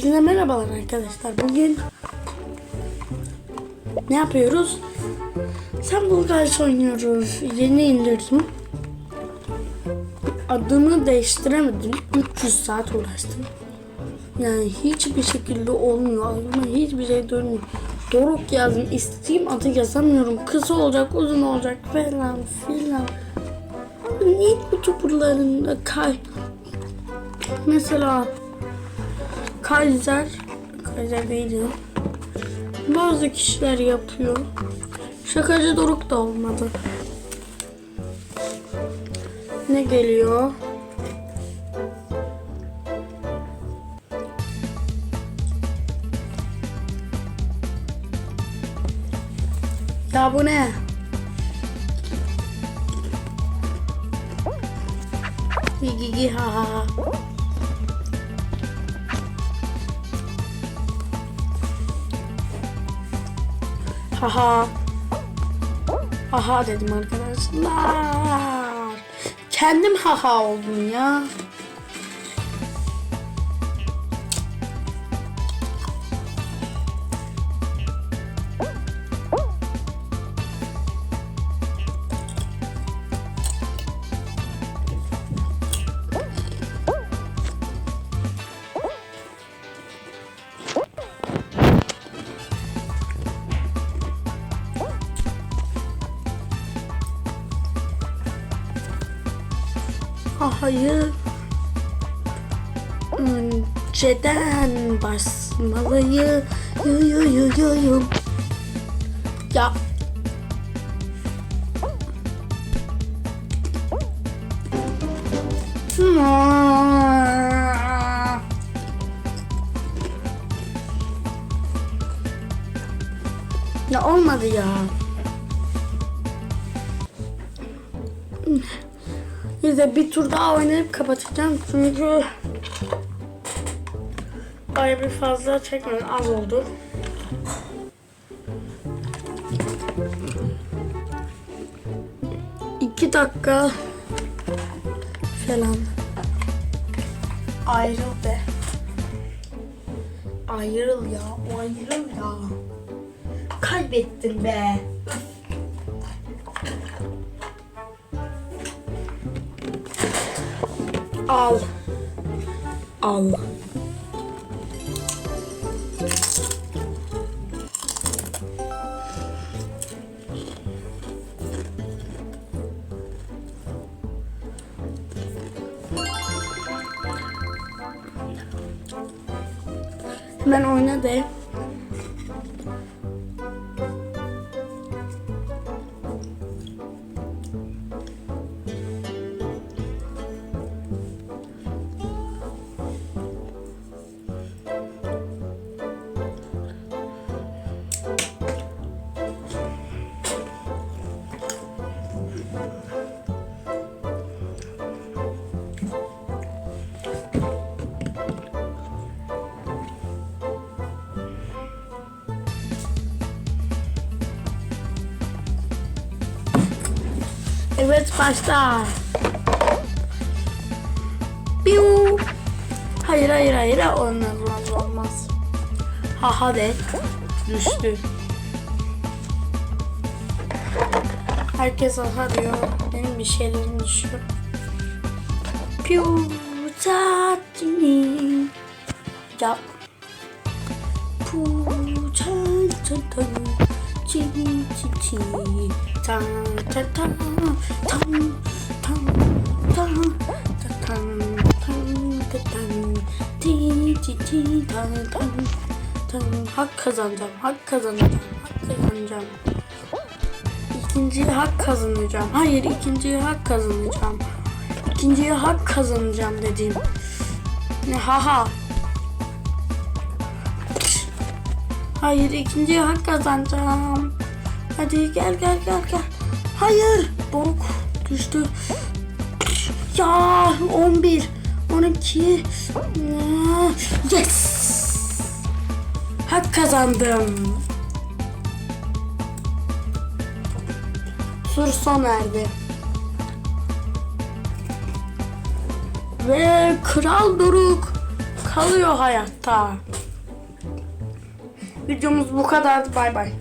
Hepinize merhabalar arkadaşlar. Bugün ne yapıyoruz? Sen Bulgars oynuyoruz. Yeni indirdim. Adını değiştiremedim. 300 saat uğraştım. Yani hiçbir şekilde olmuyor. Aklıma hiçbir şey dönmüyor. Doruk yazdım. İstediğim adı yazamıyorum. Kısa olacak, uzun olacak falan filan. Abi niye youtuberlarında kay... Mesela Kaiser Kaiser ya. Bazı kişiler yapıyor. Şakacı Doruk da olmadı. Ne geliyor? Ya bu ne? Gigi ha ha ha. Haha. Haha dedim arkadaşlar. Kendim haha oldum ya. Hahayı önceden basmalıyı yu yu yu yu yu. Ya Ya olmadı ya. Neyse bir tur daha oynayıp kapatacağım çünkü Ay bir fazla çekmedi az oldu. İki dakika falan. Ayrıl be. Ayrıl ya, ayrıl ya. Kaybettim be. Al. Al. Hemen oyna. Evet başla. Biu. Hayır hayır hayır olmaz olmaz olmaz. Ha hadi. Düştü. Herkes aha diyor. Benim bir şeylerim düşüyor. Piu tatini. Ya. Pu tan. Çi çi çi. Tan. Tan tan tan. Tan tan tan tan. Ti ti ti tan tan. Tan. Hak kazanacağım. Hak kazanacağım. Hak kazanacağım. İkinciyi hak kazanacağım. Hayır ikinciyi hak kazanacağım. İkinciyi hak kazanacağım dediğim. Ne haha. Hayır ikinciyi hak kazanacağım. Hadi gel gel gel gel. Hayır. Doruk düştü. Ya 11 12 Yes. Hak kazandım. Sur sona erdi. Ve Kral Doruk kalıyor hayatta. Videomuz bu kadardı. Bay bay.